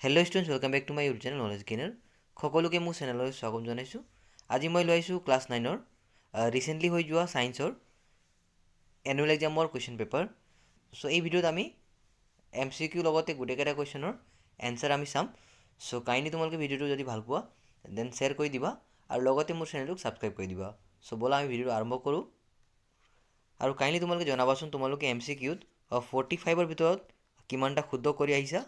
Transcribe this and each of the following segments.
Hello' students welcome back to my YouTube channel knowledge gainer সকলোকে মোৰ চেনেললৈ স্বাগতম জনাইছোঁ। আজি মই লৈ আহিছোঁ ক্লাছ নাইনৰ ৰিচেণ্টলি হৈ যোৱা ছায়েন্সৰ এনুৱেল এক্সামৰ কুৱেশ্যন পেপাৰ চ' এই ভিডিঅ'ত আমি এম চি কিউ লগতে গোটেইকেইটা কুৱেশ্যনৰ এনচাৰ আমি চাম। চ' কাইণ্ডলি তোমালোকে ভিডিঅ'টো যদি ভালো পোৱা দেন শ্বেয়াৰ কৰি দিবা আৰু লগতে মোৰ চেনেলটোক ছাবস্ক্ৰাইব কৰি দিবা। চ' ব'লা আমি ভিডিঅ'টো আৰম্ভ কৰোঁ। আৰু কাইণ্ডলি তোমালোকে জনাবাচোন তোমালোকে এম চি কিউত ফৰ্টি ফাইভৰ ভিতৰত কিমানটা শুদ্ধ কৰি আহিছা।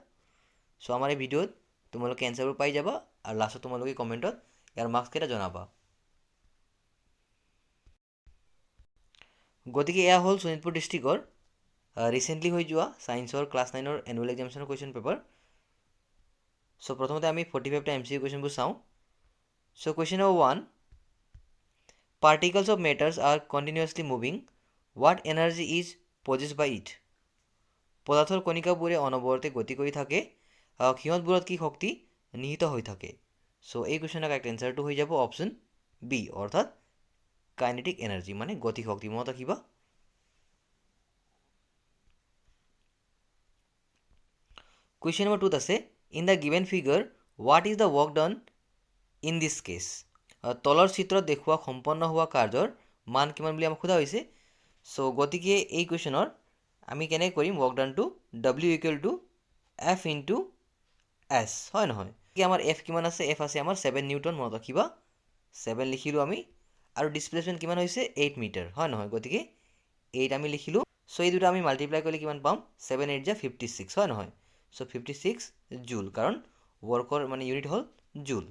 চ' আমাৰ এই ভিডিঅ'ত তোমালোকে এনচাৰবোৰ পাই যাবা আৰু লাষ্টত তোমালোকে কমেণ্টত ইয়াৰ মাৰ্কছকেইটা জনাবা। গতিকে এয়া হ'ল শোণিতপুৰ ডিষ্ট্ৰিক্টৰ ৰিচেণ্টলি হৈ যোৱা ছায়েন্সৰ ক্লাছ নাইনৰ এনুৱেল এক্সামিনেশ্যনৰ কুৱেশ্যন পেপাৰ চ' প্ৰথমতে আমি ফৰ্টি ফাইভটা এম চি ইউ কুৱেশ্যনবোৰ চাওঁ। So' question number one particles of matters are continuously moving what energy is possess by it পদাৰ্থৰ কণিকাবোৰে অনবৰতে গতি কৰি থাকে। সিহঁতবোৰত কি শক্তি নিহিত হৈ থাকে? চ' এই কুৱেশ্যনৰ কাৰেক্ট এনচাৰটো হৈ যাব অপশ্যন বি অৰ্থাৎ কাইনেটিক এনাৰ্জি মানে গতি শক্তি। মনত ৰাখিবা। কুৱেশ্যন নম্বৰ টুত আছে in the given figure what is the work done in this case তলৰ চিত্ৰত দেখুওৱা, সম্পন্ন হোৱা কাৰ্যৰ মান কিমান বুলি আমাক সোধা হৈছে। চ' গতিকে এই কুৱেশ্যনৰ আমি কেনেকৈ কৰিম? Work ডানটো W equal to F into S হয় নহয়? কি আমাৰ এফ কিমান আছে? এফ আছে আমাৰ ছেভেন নিউটন মনত ৰাখিবা। ছেভেন লিখিলোঁ আমি। আৰু ডিছপ্লেচমেণ্ট কিমান হৈছে? এইট মিটাৰ হয় নহয়? গতিকে এইট আমি লিখিলোঁ। চ' এই দুটা আমি মাল্টিপ্লাই কৰিলে কিমান পাম? ছেভেন এইট যা ফিফটি ছিক্স হয় নহয়? চ' ফিফটি ছিক্স জুল কাৰণ ৱৰ্কৰ মানে ইউনিট হ'ল জুল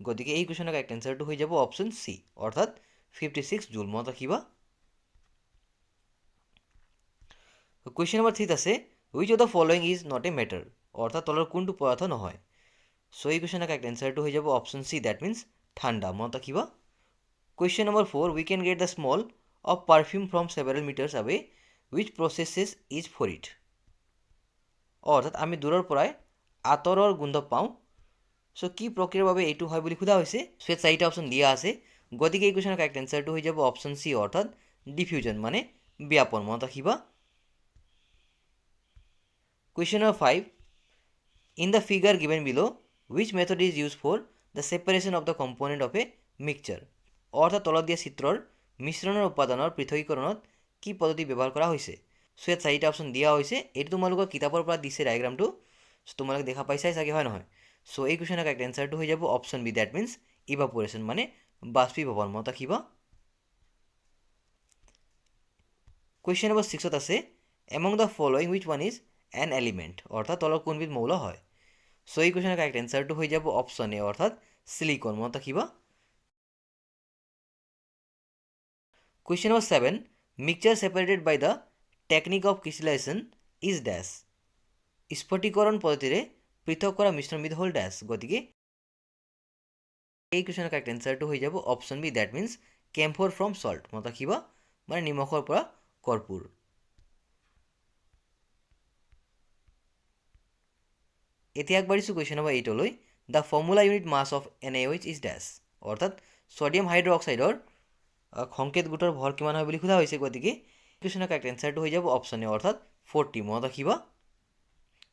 গতিকে এই কুৱেশ্যনৰ কাৰেক্ট এনচাৰটো হৈ যাব অপশ্যন চি অৰ্থাৎ ফিফটি ছিক্স জুল মনত ৰাখিবা। কুৱেশ্যন নম্বৰ থ্ৰীত আছে which of the following is not a matter অৰ্থাৎ তলৰ কোনটো পদাৰ্থ নহয়। চ' এই কুৱেশ্যনৰ কাৰেক্ট এনচাৰটো হৈ যাব অপশ্যন চি ডেট মিনছ ঠাণ্ডা মনত ৰাখিবা। Question number four we can get the smell of perfume from several metres away which process is for it অৰ্থাৎ আমি দূৰৰ পৰাই আঁতৰৰ গোন্ধ পাওঁ। চ' কি প্ৰক্ৰিয়াৰ বাবে এইটো হয় বুলি সোধা হৈছে? চ' ইয়াত চাৰিটা অপশ্যন দিয়া আছে। গতিকে এই কুৱেশ্যনৰ কাৰেক্ট এনচাৰটো হৈ যাব অপশ্যন চি অৰ্থাৎ ডিফিউজন মানে ব্যাপন। মনত ৰাখিবা। Question number five in the figure given below' which method is use for the separation of the component of a mixture অৰ্থাৎ তলত দিয়া চিত্ৰৰ মিশ্ৰণৰ উপাদানৰ পৃথকীকৰণত কি পদ্ধতি ব্যৱহাৰ কৰা হৈছে? চ' ইয়াত চাৰিটা অপশ্যন দিয়া হৈছে। এইটো তোমালোকৰ কিতাপৰ পৰা দিছে ডায়েগ্ৰামটো চ' তোমালোকে দেখা পাইছাই চাগে, হয় নহয়? চ' এই কুৱেশ্যনৰ কাৰেক্ট এনচাৰটো হৈ যাব option B that means evaporation মানে বাষ্পীভৱন। মনত ৰাখিবা। কুৱেশ্যন নম্বৰ ছিক্সত আছে among the following which one is an element অৰ্থাৎ তলৰ কোনবিধ মৌল হয়? চ' এই কুৱেশ্যনৰ কাৰেক্ট এনচাৰটো হৈ যাব অপশ্যন এ অৰ্থাৎ চিলিকন মনত ৰাখিবা question number seven mixture separated by the technique of crystallisation is dash স্ফটিকৰণ পদ্ধতিৰে পৃথক কৰা মিশ্ৰণবিধ হ'ল ডেছ গতিকে এই কুৱেশ্যনৰ কাৰেক্ট এনচাৰটো হৈ যাব option B that means camphor from salt মনত ৰাখিবা মানে নিমখৰ পৰা কৰ্পূৰ এতিয়া আগবাঢ়িছোঁ question number এইটলৈ the formula unit mass of N A H is dash অৰ্থাৎ ছডিয়াম হাইড্ৰক্সাইডৰ সংকেত গোটৰ ভৰ কিমান হয় বুলি সোধা হৈছে গতিকে কুৱেশ্যনৰ কাৰেক্ট এনচাৰটো হৈ যাব অপশ্যন এ অৰ্থাৎ ফৰ্টি মনত ৰাখিবা।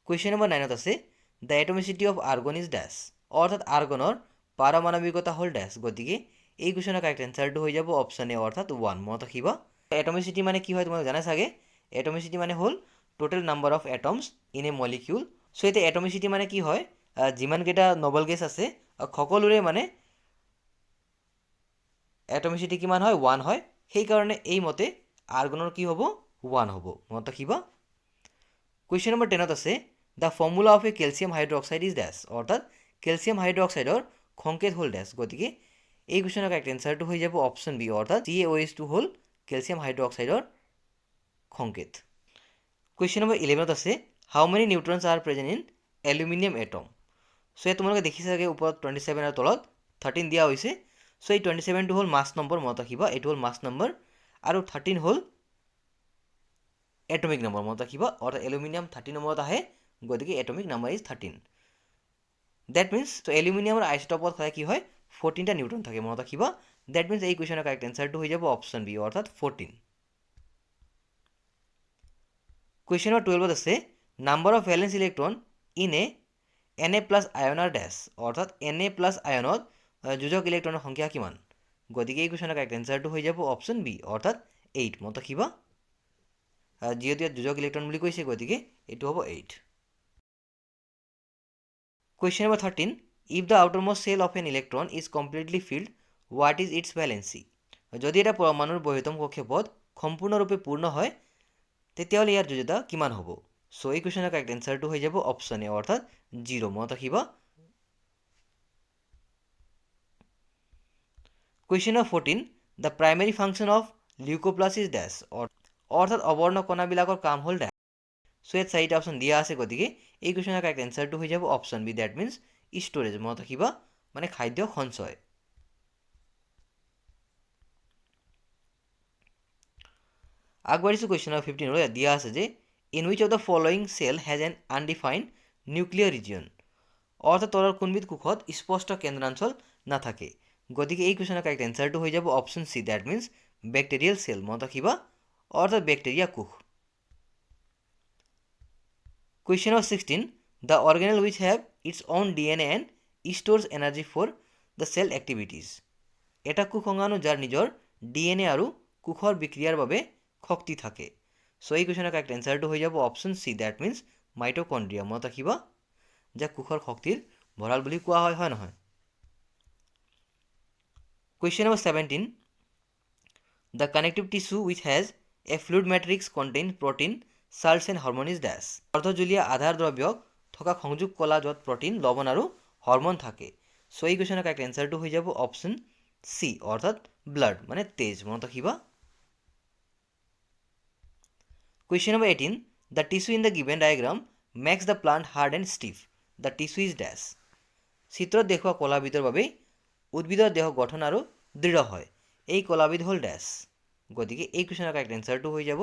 কুৱেশ্যন নম্বৰ নাইনত আছে the atomicity of argon is dash অৰ্থাৎ আৰ্গনৰ পাৰমাণৱিকতা হ'ল ডেছ গতিকে এই কুৱেশ্যনৰ কাৰেক্ট এনচাৰটো হৈ যাব অপশ্যন এ অৰ্থাৎ ওৱান মনত ৰাখিবা। এটমিচিটি মানে কি হয় তোমালোকে জানা চাগে? এটমিচিটি মানে হ'ল total number of atoms in a molecule so' এতিয়া এটমিচিটি মানে কি হয়? যিমানকেইটা নবল গেছ আছে সকলোৰে মানে এটমিচিটি কিমান হয়? ওৱান হয়। সেইকাৰণে এই মতে আৰ্গনৰ কি হ'ব? ওৱান হ'ব। মনত ৰাখিবা। কুৱেশ্যন নম্বৰ টেনত আছে the formula of a calcium hydroxide is dash অৰ্থাৎ কেলছিয়াম হাইড্ৰক্সাইডৰ সংকেত হ'ল ডেছ গতিকে এই কুৱেশ্যনৰ কাৰেক্ট এনচাৰটো হৈ যাব অপশ্যন বি অৰ্থাৎ চি এ অ' এইচটো হ'ল কেলছিয়াম হাইড্ৰক্সাইডৰ সংকেত। কুৱেশ্যন নম্বৰ ইলেভেনত আছে how many neutrons are present in aluminium atom so' ইয়াত তোমালোকে দেখিছা চাগে ওপৰত টুৱেণ্টি ছেভেন আৰু তলত। থাৰ্টিন দিয়া হৈছে। চ' এই টুৱেণ্টি ছেভেনটো হ'ল মাছ নম্বৰ মনত ৰাখিবা। এইটো হ'ল মাছ নম্বৰ আৰু থাৰ্টিন হ'ল এটমিক নম্বৰ মনত ৰাখিবা। অৰ্থাৎ এলুমিনিয়াম থাৰ্টিন নম্বৰত আহে। গতিকে atomic number is thirteen that means ত' এলুমিনিয়ামৰ আইচটপত সদায় কি হয়? ফৰ্টিনটা নিউটন থাকে মনত ৰাখিবা। ডেট মিনছ এই কুৱেশ্যনৰ কাৰেক্ট এনচাৰটো হৈ যাব অপশ্যন বি অৰ্থাৎ ফৰ্টিন কুৱেশ্যন নম্বৰ টুৱেলভত আছে। Number of valence electron in a N A plus আয়নৰ ডেছ অৰ্থাৎ এন এ প্লাছ আয়নত যোজক ইলেক্ট্ৰনৰ সংখ্যা কিমান? গতিকে এই কুৱেশ্যনৰ কাৰেক্ট এনচাৰটো হৈ যাব অপশ্যন বি অৰ্থাৎ এইট মনত ৰাখিবা যিহেতু ইয়াত যোজক ইলেক্ট্ৰন বুলি কৈছে, গতিকে এইটো হ'ব eight question number thirteen if the outermost shell of an electron is completely filled what is its valency যদি এটা পৰমাণুৰ বৃহত্তম কক্ষপথ সম্পূৰ্ণৰূপে পূৰ্ণ হয়, তেতিয়াহ'লে ইয়াৰ যোজ্যতা কিমান হ'ব? চ' এই কুৱেশ্যনৰ কাৰেক্ট এনচাৰটো হৈ যাব অপশ্যন এ অৰ্থাৎ জিৰ' মনত ৰাখিবা question number fourteen the primary function of leucoplast is dash অৰ্থাৎ অবৰ্ণ কণাবিলাকৰ কাম হ'ল ডেছ চ' ইয়াত চাৰিটা অপশ্যন দিয়া আছে গতিকে এই কুৱেশ্যনৰ কাৰেক্ট এনচাৰটো হৈ যাব option B that means storage মনত ৰাখিবা মানে খাদ্য সঞ্চয়। আগবাঢ়িছোঁ কুৱেশ্যন ইয়াত দিয়া আছে যে in which of the following cell has an undefined nuclear region অৰ্থাৎ তলৰ কোনবিধ কোষত স্পষ্ট কেন্দ্ৰাঞ্চল নাথাকে গতিকে এই কুৱেশ্যনৰ কাৰেক্ট এনচাৰটো হৈ যাব option C that means bacterial cell মনত ৰাখিবা অৰ্থাৎ বেক্টেৰিয়া কোষ question number sixteen the organelle which have its own DNA N A and stores energy for the cell activities এটা কোষ অংগাণু যাৰ নিজৰ ডিএনএ আৰু কোষৰ বিক্ৰিয়াৰ বাবে শক্তি থাকে। চ' এই কুৱেশ্যনৰ কাৰেক্ট এনচাৰটো হৈ যাব option C that means mitochondria মনত ৰাখিবা, যাক কোষৰ শক্তিৰ ভঁৰাল বুলি কোৱা হয় হয় নহয়? Question number seventeen the connective tissue which has a fluid matrix contain protein salts and hormone is dash অৰ্ধজুলীয়া আধাৰ দ্ৰব্যক থকা সংযোগ কলা য'ত প্ৰটিন লৱণ আৰু হৰমন থাকে। চ' এই কুৱেশ্যনৰ কাৰেক্ট এনচাৰটো হৈ যাব অপশ্যন চি অৰ্থাৎ ব্লাড মানে তেজ, মনত ৰাখিবা। Question number 18. The tissue in the given diagram makes the plant hard and stiff. The tissue is dash. চিত্ৰত দেখুওৱা কলাবিধৰ বাবেই উদ্ভিদৰ দেহ গঠন আৰু দৃঢ় হয়। এই কলাবিধ হ'ল ডেছ গতিকে এই কুৱেশ্যনৰ কাৰেক্ট এনচাৰটো হৈ যাব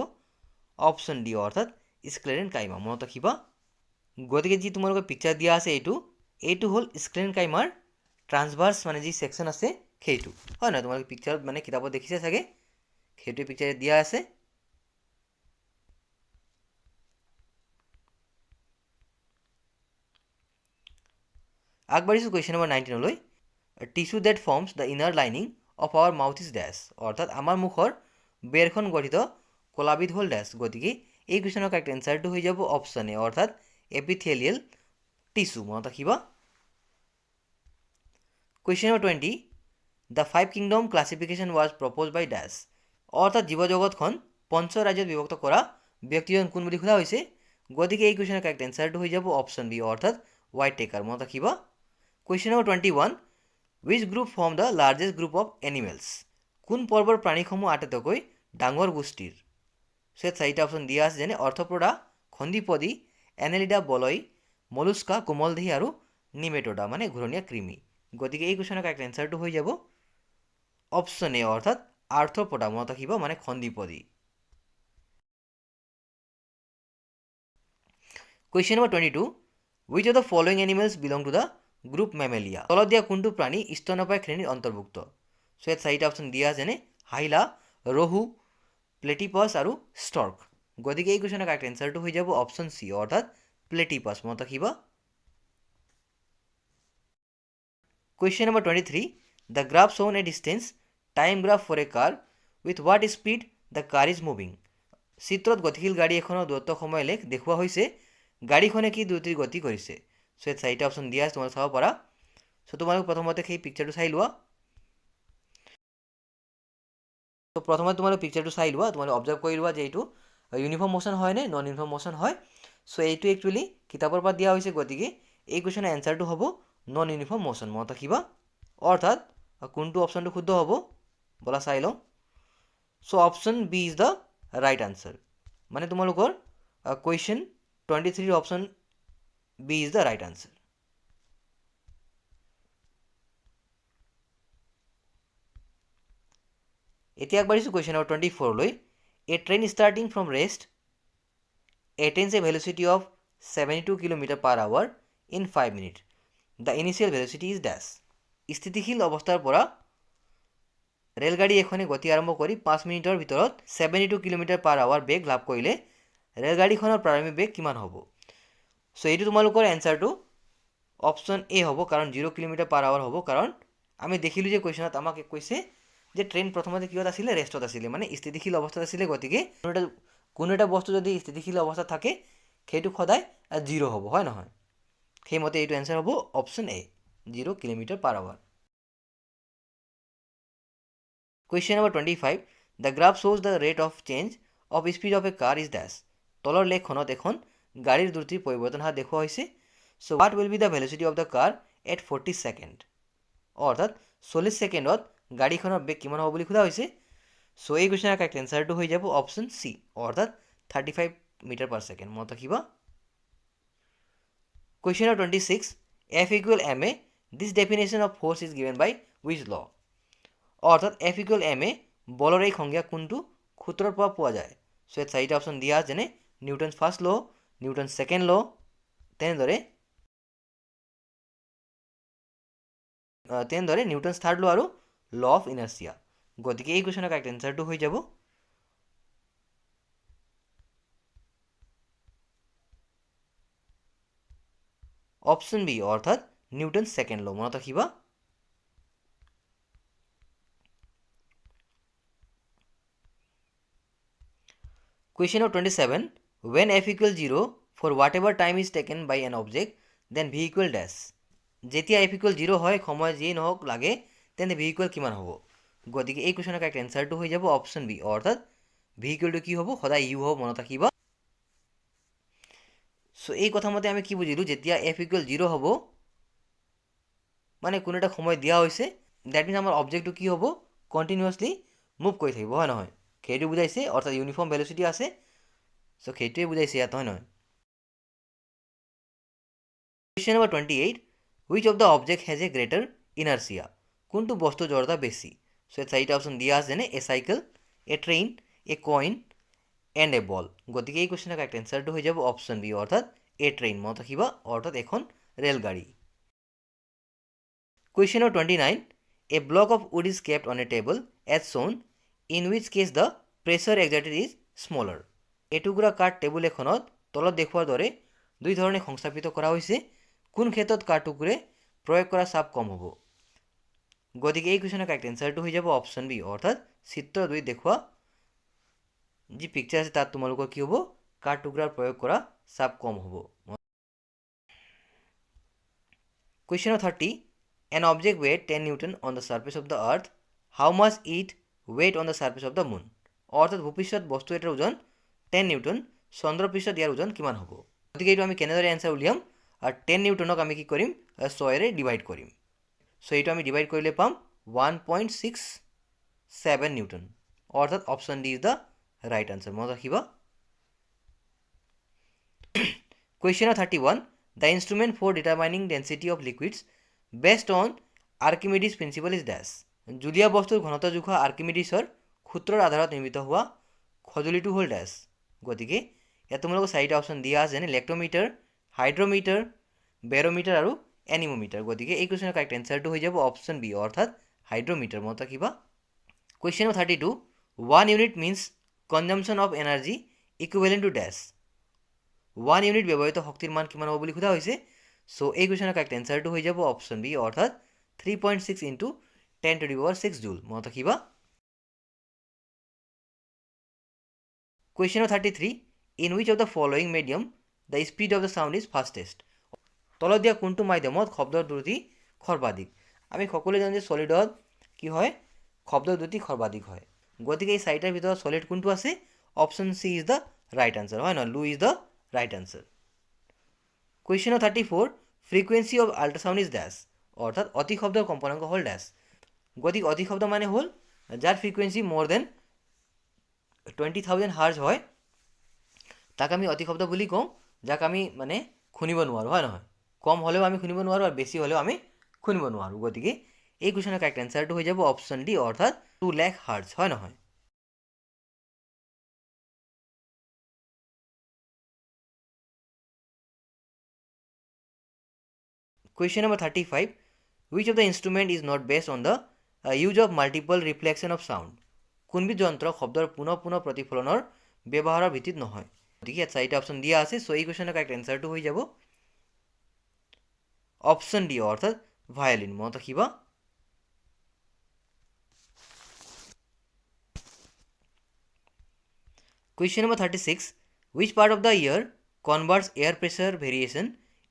অপশ্যন ডি অৰ্থাৎ স্ক্লেৰেন কাইমা। মনত ৰাখিবা। গতিকে যি তোমালোকৰ পিকচাৰ দিয়া আছে এইটো এইটো হ'ল স্ক্লেৰেন কাইমাৰ ট্ৰান্সভাৰ্চ মানে যি ছেকশ্যন আছে, সেইটো। হয় নহয়? তোমালোকে পিকচাৰত মানে কিতাপত দেখিছে চাগে? সেইটোৱে পিকচাৰত দিয়া আছে। আগবাঢ়িছোঁ question number নাইনটিনলৈ tissue that forms the inner lining of our mouth is dash অৰ্থাৎ আমাৰ মুখৰ বেৰখন গঠিত কলাবিধ হ'ল ডেছ গতিকে এই কুৱেশ্যনৰ কাৰেক্ট এনচাৰটো হৈ যাব অপশ্যন এ অৰ্থাৎ এপিথেলিয়েল টিচু মনত ৰাখিবা question number twenty the five kingdom classification was propose by dash অৰ্থাৎ জীৱ জগতখন পঞ্চ ৰাজ্যত বিভক্ত কৰা ব্যক্তিজন কোন বুলি সোধা হৈছে গতিকে এই কুৱেশ্যনৰ কাৰেক্ট এনচাৰটো হৈ যাব অপশ্যন বি অৰ্থাৎ ৱাইট টেকাৰ মনত ৰাখিবা question number twenty one which group form the largest group of animals কোন পৰ্বৰ প্ৰাণীসমূহ আটাইতকৈ ডাঙৰ গোষ্ঠীৰ চ' চাৰিটা অপশ্যন দিয়া আছে, যেনে অৰ্থপ্ৰদা খন্দিপদী এনেলিডা বলয়, মলুস্কা, কোমলদেহী আৰু নিমেটডা মানে ঘূৰণীয়া কৃমি। গতিকে এই কুৱেশ্যনৰ কাৰেক্ট এনচাৰটো হৈ যাব অপশ্যন এ অৰ্থাৎ আৰ্থ্ৰপদা মনত ৰাখিব মানে খন্দিপদী question number twenty two which of the following animals belong to the group mammalia. তলত দিয়া কোনটো প্ৰাণী স্তনপায় শ্ৰেণীৰ অন্তৰ্ভুক্ত। চ' ইয়াত চাৰিটা অপশ্যন দিয়া যেনে হাইলা, ৰহু, প্লেটিপাছ আৰু ষ্টৰ্ক। গতিকে এই কুৱেশ্যনৰ কাৰেক্ট এনচাৰটো হৈ যাব অপশ্যন চি, অৰ্থাৎ প্লেটিপাছ। মনত ৰাখিবা। Question number twenty three, the graph shown a distance time graph for a car, with what speed the car is moving. চিত্ৰত গতিশীল গাড়ী এখনৰ দূৰত্ব সময় লেখ দেখুওৱা হৈছে, গাড়ীখনে কি দ্ৰুতিৰ গতি কৰিছে? চ' ইয়াত চাৰিটা অপশ্যন দিয়া আছে তোমালোকে চাব পাৰা চ' তোমালোক প্ৰথমতে সেই পিকচাৰটো চাই লোৱা ত' প্ৰথমতে তোমালোকে পিকচাৰটো চাই লোৱা তোমালোকে অবজাৰ্ভ কৰি লোৱা যে এইটো ইউনিফৰ্ম মোশ্যন হয় নে নন ইউনিফৰ্ম মোশ্যন হয় চ' এইটো একচুৱেলি কিতাপৰ পৰা দিয়া হৈছে গতিকে এই কুৱেশ্যনৰ এনচাৰটো হ'ব নন ইউনিফৰ্ম মোশ্যন মনত ৰাখিবা অৰ্থাৎ কোনটো অপশ্যনটো শুদ্ধ হ'ব ব'লা চাই লওঁ so' option B is the right answer মানে তোমালোকৰ question twenty থ্ৰীৰ option B is the right answer এতিয়া আগবাঢ়িছোঁ question number twenty ফ'ৰলৈ a train starting from rest attains a velocity of seventy two kilometre per hour in five minute the initial velocity is dash স্থিতিশীল অৱস্থাৰ পৰা ৰেলগাড়ী এখনে গতি আৰম্ভ কৰি পাঁচ মিনিটৰ ভিতৰত seventy two kilometre per hour বেগ লাভ কৰিলে ৰেলগাড়ীখনৰ প্ৰাৰম্ভিক বেগ কিমান হ'ব? চ' এইটো তোমালোকৰ এনচাৰটো অপশ্যন এ হ'ব, কাৰণ জিৰ' কিলোমিটাৰ পাৰ আৱাৰ হ'ব, কাৰণ আমি দেখিলোঁ যে কুৱেশ্যনত আমাক কৈছে যে ট্ৰেইন প্ৰথমতে কিহত আছিলে? ৰেষ্টত আছিলে। মানে স্থিতিশীল অৱস্থাত আছিলে, গতিকে কোনো এটা কোনো এটা বস্তু যদি স্থিতিশীল অৱস্থাত থাকে, সেইটো সদায় জিৰ' হ'ব, হয় নহয়? সেইমতে এইটো এনচাৰ হ'ব option A zero' kilometre per hour question number twenty five the graph শ্ব'জ the rate of change of speed of a car is dash তলৰ লেখখনত এখন গাড়ীৰ দ্ৰুতিৰ পৰিৱৰ্তন হোৱা দেখুওৱা হৈছে so' what will be the velocity of the car at forty second অৰ্থাৎ চল্লিছ ছেকেণ্ডত গাড়ীখনৰ বেগ কিমান হ'ব বুলি সোধা হৈছে। চ' এই কুৱেশ্যনৰ কাৰেক্ট এনচাৰটো হৈ যাব অপশ্যন চি অৰ্থাৎ thirty five metre per second মনত ৰাখিব। Question number twenty six F equal M A this definition of force is given by which law অৰ্থাৎ এফ ইকুৱেল এম এ বলৰ এই সংজ্ঞা কোনটো? সূত্ৰৰ পৰা পোৱা যায়। চ' ইয়াত চাৰিটা অপশ্যন দিয়া যেনে Newton first law' Newton second law' তেনেদৰে তেনেদৰে নিউটন থাৰ্ড ল' আৰু ল' অফ ইনাৰ্চিয়া গতিকে এই কুৱেশ্যনৰ কাৰেক্ট এনচাৰটো হৈ যাব অপশ্যন বি অৰ্থাৎ নিউটন ছেকেণ্ড ল' মনত ৰাখিবা Question of 27. When f equal 0 for whatever time is taken by an object, then v equal dash. যেতিয়া f equal 0 হয় সময় যিয়ে নহওক লাগে তেন্তে v equal কিমান হ'ব? গতিকে এই কুৱেশ্যনৰ কাৰেক্ট এনচাৰটো হৈ যাব অপশ্যন বি অৰ্থাৎ ভি ইকুৱেলটো কি হ'ব? সদায় ইউ হ'ব মনত ৰাখিবা। চ' এই কথা মতে আমি কি বুজিলোঁ? যেতিয়া এফ ইকুৱেল জিৰ' হ'ব মানে কোনো এটা সময় দিয়া হৈছে ডেট মিনছ আমাৰ অবজেক্টটো কি হ'ব? কণ্টিনিউৱাছলি মুভ কৰি থাকিব হয় নহয়? সেইটো বুজাইছে অৰ্থাৎ ইউনিফৰ্ম ভেলচিটি আছে। চ' সেইটোৱে বুজাইছে ইয়াত হয় নহয় question number twenty eight which of the object has a greater inertia কোনটো বস্তু জড়তা বেছি চ' ইয়াত চাৰিটা অপশ্যন দিয়া আছে যেনে a cycle a train a coin and a ball গতিকে এই কুৱেশ্যনৰ কাৰেক্ট এনচাৰটো হৈ যাব অপশ্যন বি অৰ্থাৎ এ ট্ৰেইন মনত ৰাখিবা অৰ্থাৎ এখন ৰেলগাড়ী question number twenty nine a block of wood is kept on a table as shown in which case the pressure exerted is smaller এটুকুৰা কাঠ টেবুল এখনত তলত দেখুওৱাৰ দৰে দুই ধৰণে সংস্থাপিত কৰা হৈছে। কোন ক্ষেত্ৰত কাঠটুকুৰে প্ৰয়োগ কৰা চাপ কম হ'ব? গতিকে এই কুৱেশ্যনৰ কাৰেক্ট এনচাৰটো হৈ যাব অপশ্যন বি অৰ্থাৎ চিত্ৰ দুই দেখুওৱা। যি পিকচাৰ আছে, তাত তোমালোকৰ কি হ'ব? কাঠ টুকুৰাৰ প্ৰয়োগ কৰা চাপ কম হ'ব। Question thirty an object weight ten newton on the surface of the earth how much it weight on the surface of the moon অৰ্থাৎ ভূপৃষ্ঠত বস্তু এটাৰ ওজন টেন নিউটন চন্দ্ৰৰ পৃষ্ঠত ইয়াৰ ওজন কিমান হ'ব? গতিকে এইটো আমি কেনেদৰে এনচাৰ উলিয়াম? আৰু টেন নিউটনক আমি কি কৰিম? ছয়েৰে ডিভাইড কৰিম। চ' এইটো আমি ডিভাইড কৰিলে পাম one point six seven newton অৰ্থাৎ option D is the right answer মনত ৰাখিবা। Question thirty one the instrument for determining density of liquids based on Archimedes principle is dash জুলীয়া বস্তুৰ ঘনত্ব জোখা আৰ্কিমিডিছৰ সূত্ৰৰ আধাৰত নিৰ্মিত হোৱা সঁজুলিটো হ'ল ডেছ গতিকে ইয়াত তোমালোকক চাৰিটা অপশ্যন দিয়া আছে, যেনে লেক্ট্ৰমিটাৰ হাইড্ৰমিটাৰ বেৰমিটাৰ আৰু এনিমোমিটাৰ গতিকে এই কুৱেশ্যনৰ কাৰেক্ট এনচাৰটো হৈ যাব অপশ্যন বি অৰ্থাৎ হাইড্ৰমিটাৰ মনত ৰাখিবা। Question number thirty two one unit means consumption of energy equivalent to dash one unit ব্যৱহৃত শক্তিৰ মান কিমান হ'ব বুলি সোধা হৈছে। চ' এই কুৱেশ্যনৰ কাৰেক্ট এনচাৰটো হৈ যাব অপশ্যন বি অৰ্থাৎ three point six into ten to the power six joule মনত ৰাখিবা। Question thirty three in which of the following medium the speed of the sound is fastest তলত দিয়া কোনটো মাধ্যমত শব্দৰ দ্ৰুতি সৰ্বাধিক? আমি সকলোৱে জানো যে চলিডত কি হয়? শব্দৰ দ্ৰুতি সৰ্বাধিক হয়। গতিকে এই চাৰিটাৰ ভিতৰত চলিড কোনটো আছে? Option C is the right answer হয় নহয়? লু is the right answer question thirty four frequency of ultrasound is dash অৰ্থাৎ অতি শব্দৰ কম্পনাংক হ'ল ডেছ গতিকে অতি শব্দ মানে হ'ল যাৰ ফ্ৰিকুৱেঞ্চি মোৰ দেন টুৱেণ্টি থাউজেণ্ড হাৰ্জ হয় তাক আমি অতি শব্দ বুলি কওঁ যাক আমি মানে শুনিব নোৱাৰোঁ হয় নহয় কম হ'লেও আমি শুনিব নোৱাৰোঁ আৰু বেছি হ'লেও আমি শুনিব নোৱাৰোঁ গতিকে এই কুৱেশ্যনৰ কাৰেক্ট এনচাৰটো হৈ যাব অপশ্যন ডি অৰ্থাৎ টু লেখ হাৰ্জ হয় নহয় Question number 35. Which of the instrument is not based on the uh, use of multiple reflection of sound? কোনবিধ যন্ত্ৰ শব্দৰ পুনৰ পুনৰ প্ৰতিফলনৰ ব্যৱহাৰৰ ভিত্তিত নহয়। গতিকে ইয়াত চাৰিটা অপশ্যন দিয়া আছে চ' এই কুৱেশ্যনৰ কাৰেক্ট এনচাৰটো হৈ যাব। অপশ্যন ডি অৰ্থাৎ ভায়লিন মনত ৰাখিবা। Question number 36 Which part of the ear converts air pressure variation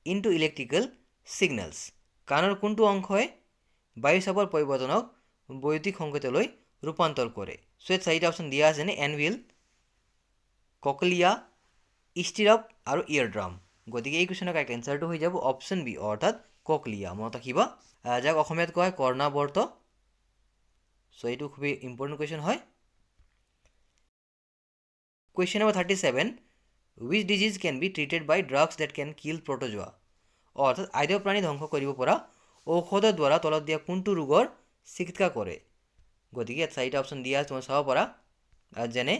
into electrical signals? কাণৰ কোনটো অংশই বায়ু চাপৰ পৰিৱৰ্তনক বৈদ্যুতিক সংকেতলৈ ৰূপান্তৰ কৰে চ' ইয়াত চাৰিটা অপশ্যন দিয়া আছে নে এনভিল ককলিয়া ষ্টিৰপ আৰু ইয়েৰ ড্ৰাম গতিকে এই কুৱেশ্যনৰ কাৰেক্ট এনচাৰটো হৈ যাব অপশ্যন বি অৰ্থাৎ ককলিয়া, মনত ৰাখিবা যাক, অসমীয়াত কোৱা হয় কৰ্ণাবৰ্ত চ' এইটো খুবেই ইম্পৰ্টেণ্ট কুৱেশ্যন হয়। Question number 37 Which disease can be treated by drugs that can kill protozoa? অৰ্থাৎ আইদেউ প্ৰাণী ধ্বংস কৰিব পৰা ঔষধৰ দ্বাৰা তলত দিয়া কোনটো ৰোগৰ চিকিৎসা কৰে? গতিকে ইয়াত চাৰিটা অপশ্যন দিয়া আছে তুমি চাব পাৰা। যেনে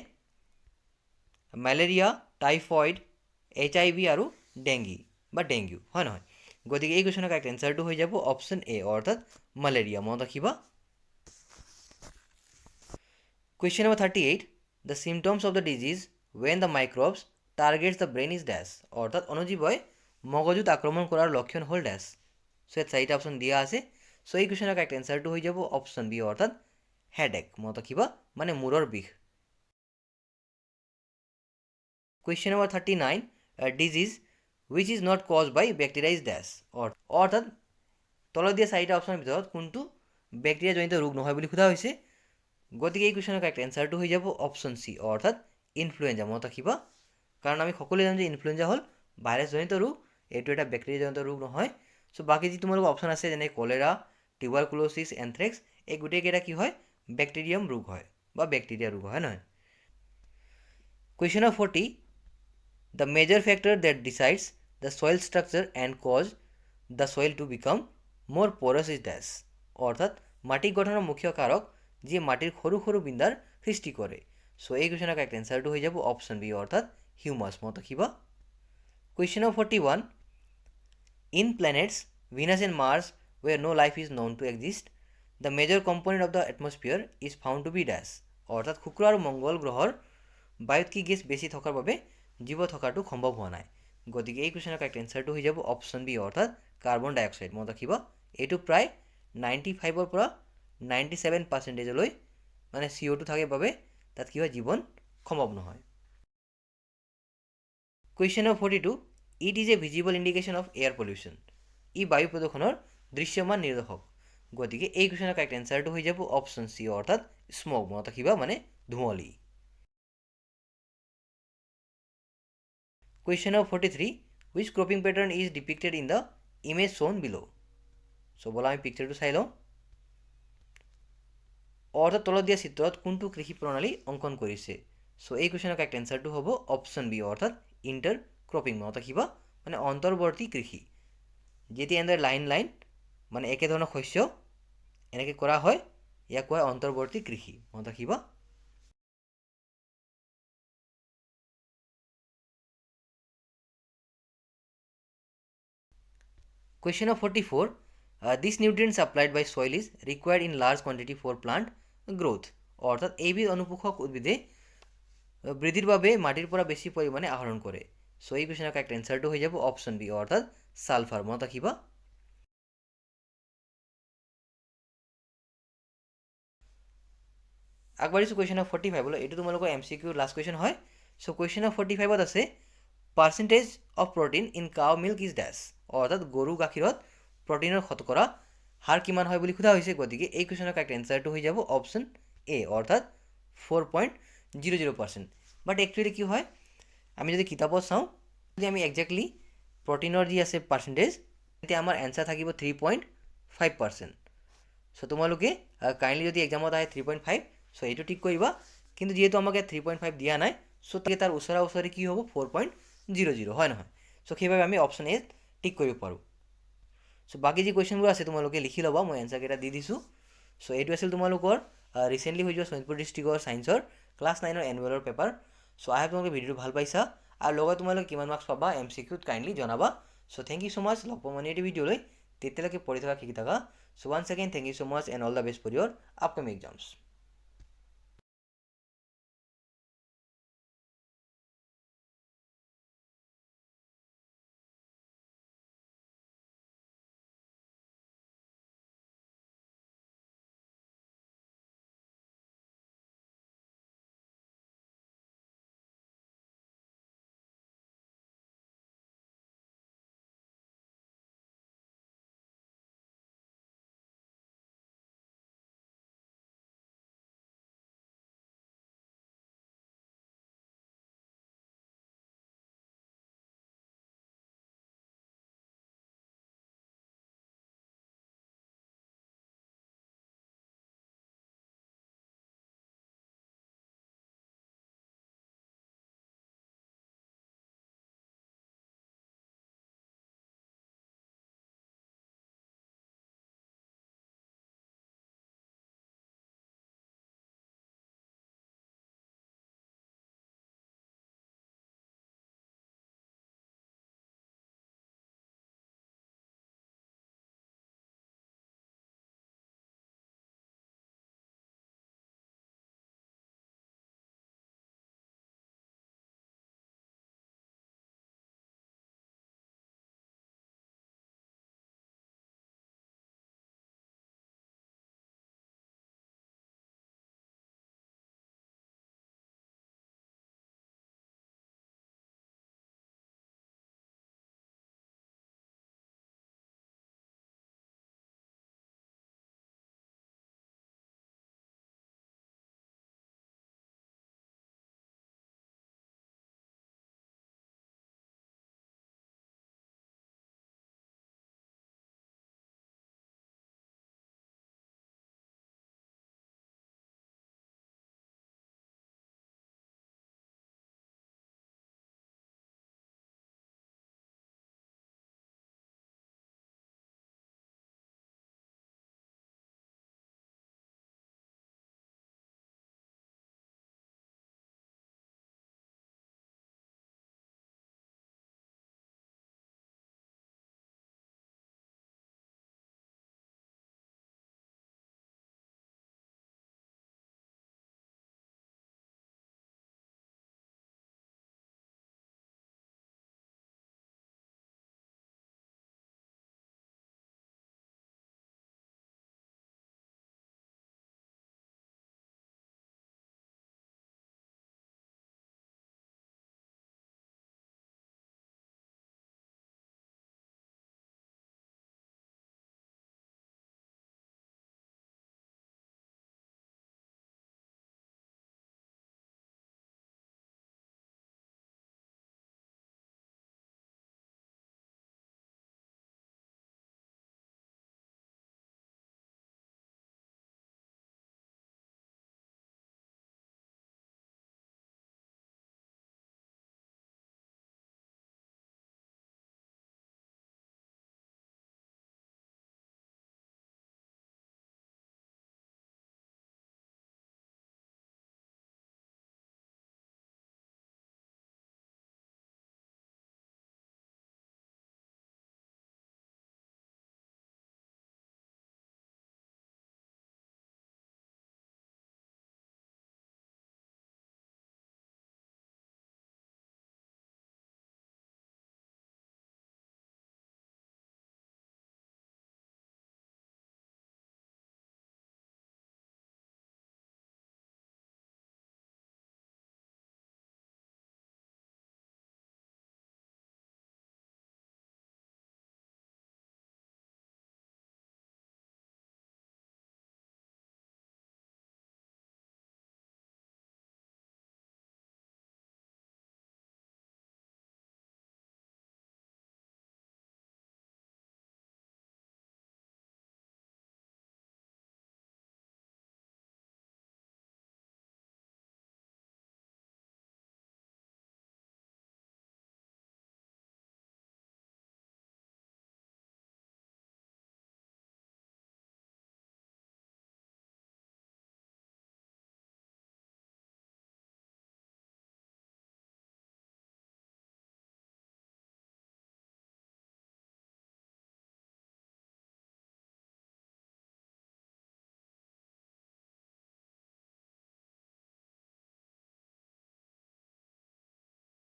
malaria typhoid H I V আৰু ডেংগি বা ডেংগু হয় নহয়? গতিকে এই কুৱেশ্যনৰ কাৰেক্ট এনচাৰটো হৈ যাব অপশ্যন এ অৰ্থাৎ মেলেৰিয়া মনত ৰাখিবা। Question number thirty eight the symptoms of the disease when the microbes targets the brain is dash অৰ্থাৎ অনুজীৱই মগজুত আক্ৰমণ কৰাৰ লক্ষণ হ'ল ডেছ চ' ইয়াত চাৰিটা অপশ্যন দিয়া আছে। চ' এই কুৱেশ্যনৰ কাৰেক্ট এনচাৰটো হৈ যাব অপশ্যন বি অৰ্থাৎ হেডেক মনত ৰাখিবা মানে মূৰৰ বিষ। Question number thirty nine disease which is not cause by bacteria is dash অৰ্থাৎ, তলত দিয়া চাৰিটা অপশ্যনৰ ভিতৰত কোনটো বেক্টেৰিয়াজনিত ৰোগ নহয় বুলি সোধা হৈছে। গতিকে এই কুৱেশ্যনৰ কাৰেক্ট এনচাৰটো হৈ যাব অপশ্যন চি অৰ্থাৎ ইনফ্লুৱেঞ্জা মনত ৰাখিবা কাৰণ আমি সকলোৱে জানো যে ইনফ্লুৱেঞ্জা হ'ল ভাইৰাছজনিত ৰোগ, এইটো এটা বেক্টেৰিয়াজনিত ৰোগ নহয়। চ' বাকী যি তোমালোকৰ অপশ্যন আছে, যেনে কলেৰা টিউবাৰকুলোচিছ এনথ্ৰেক্স এই গোটেইকেইটা কি হয়? বেক্টেৰিয়াম ৰোগ হয় বা বেক্টেৰিয়া ৰোগ হয় নহয় question of forty the major factor that decides the soil structure and cause the soil to become more porous is ডেছ অৰ্থাৎ মাটি গঠনৰ মুখ্য কাৰক যিয়ে মাটিৰ সৰু সৰু বিন্দাৰ সৃষ্টি কৰে চ' এই কুৱেশ্যনৰ কাৰেক্ট এনচাৰটো হৈ যাব অপশ্যন বি অৰ্থাৎ হিউমাছ মনত ৰাখিবা question of forty one in planets Venus and Mars where no' life is known to exist the major component of the atmosphere is found to be dash অৰ্থাৎ শুক্ৰ আৰু মংগল গ্ৰহৰ বায়ুত কি গেছ বেছি থকাৰ বাবে জীৱ থকাটো সম্ভৱ হোৱা নাই। গতিকে এই কুৱেশ্যনৰ কাৰেক্ট এনচাৰটো হৈ যাব অপশ্যন বি অৰ্থাৎ কাৰ্বন ডাই অক্সাইড মনত ৰাখিবা, এইটো প্ৰায় নাইণ্টি ফাইভৰ পৰা নাইণ্টি ছেভেন পাৰ্চেণ্টেজলৈ মানে চি অ'টো থাকে বাবে তাত কি হয়, জীৱন সম্ভৱ নহয়। Question number forty two it is a visible indication of air pollution ই বায়ু প্ৰদূষণৰ দৃশ্যমান নিৰ্দেশক। গতিকে এই কুৱেশ্যনৰ কাৰেক্ট এনচাৰটো হৈ যাব অপশ্যন চি অৰ্থাৎ স্মক মনত ৰাখিবা মানে ধুঁৱলি। Question number forty three which cropping pattern is depicted in the image shown below' চ' ব'লা, আমি পিকচাৰটো চাই লওঁ। অৰ্থাৎ তলত দিয়া চিত্ৰত কোনটো কৃষি প্ৰণালী অংকন কৰিছে? চ' এই কুৱেশ্যনৰ কাৰেক্ট এনচাৰটো হ'ব অপশ্যন বি অৰ্থাৎ ইণ্টাৰ ক্ৰপিং মনত ৰাখিবা। মানে অন্তৰ্বৰ্তী কৃষি। যেতিয়া এনেদৰে লাইন লাইন মানে একেধৰণৰ শস্য এনেকৈ কৰা হয় ইয়াক কোৱা হয় অন্তৰ্বৰ্তী কৃষি মনত ৰাখিবা Question of 44. Uh, this nutrient supplied by soil is required in large quantity for plant growth. অৰ্থাৎ এইবিধ অনুপোষক উদ্ভিদে বৃদ্ধিৰ বাবে মাটিৰ পৰা বেছি পৰিমাণে আহৰণ কৰে চ' এই কুৱেশ্যনৰ কাৰেক্ট এনচাৰটো হৈ যাব অপশ্যন বি অৰ্থাৎ ছালফাৰ মনত ৰাখিবা আগবাঢ়িছোঁ কুৱেশ্যন অফ ফৰ্টি ফাইভলৈ এইটো তোমালোকৰ M C Q last question হয়। চ' কুৱেশ্যন অফ ফৰ্টি ফাইভত আছে percentage of protein in cow milk is dash অৰ্থাৎ গৰু গাখীৰত প্ৰটিনৰ শতকৰা হাৰ কিমান হয় বুলি সোধা হৈছে, গতিকে এই কুৱেশ্যনৰ কাৰেক্ট এনচাৰটো হৈ যাব অপশ্যন এ অৰ্থাৎ four point zero' zero' percent but actually কি হয়, আমি যদি কিতাপত চাওঁ, যদি আমি একজেক্টলি প্ৰটিনৰ যি আছে পাৰ্চেণ্টেজ তেতিয়া আমাৰ এনচাৰ থাকিব থ্ৰী পইণ্ট ফাইভ পাৰ্চেণ্ট চ' তোমালোকে কাইণ্ডলি যদি এক্সামত আহে থ্ৰী পইণ্ট ফাইভ চ' এইটো ঠিক কৰিবা। কিন্তু যিহেতু আমাক থ্ৰী পইণ্ট ফাইভ দিয়া নাই চ' তাকে তাৰ ওচৰা ওচৰি কি হ'ব? ফ'ৰ পইণ্ট জিৰ' জিৰ' হয় নহয়? চ' সেইবাবে আমি অপশ্যন এ টিক কৰিব পাৰোঁ। চ' বাকী যি কুৱেশ্যনবোৰ আছে, তোমালোকে লিখি ল'বা, মই এনচাৰকেইটা দি দিছোঁ। চ' এইটো আছিল তোমালোকৰ ৰিচেণ্টলি হৈ যোৱা শোণিতপুৰ ডিষ্ট্ৰিক্টৰ ছায়েন্সৰ ক্লাছ নাইনৰ এনুৱেলৰ পেপাৰ চ' আই হেভ তোমালোকে ভিডিঅ'টো ভালো পাইছা। আৰু লগত তোমালোকে কিমান মাৰ্কছ পাবা এম চি কিউত কাইণ্ডলি জনাবা। চ' thank you so' much log পাম এইটো ভিডিঅ'লৈ। তেতিয়ালৈকে পঢ়ি থকা, শিকি থাকা। চ' one second thank you so' much and all the best for your upcoming exams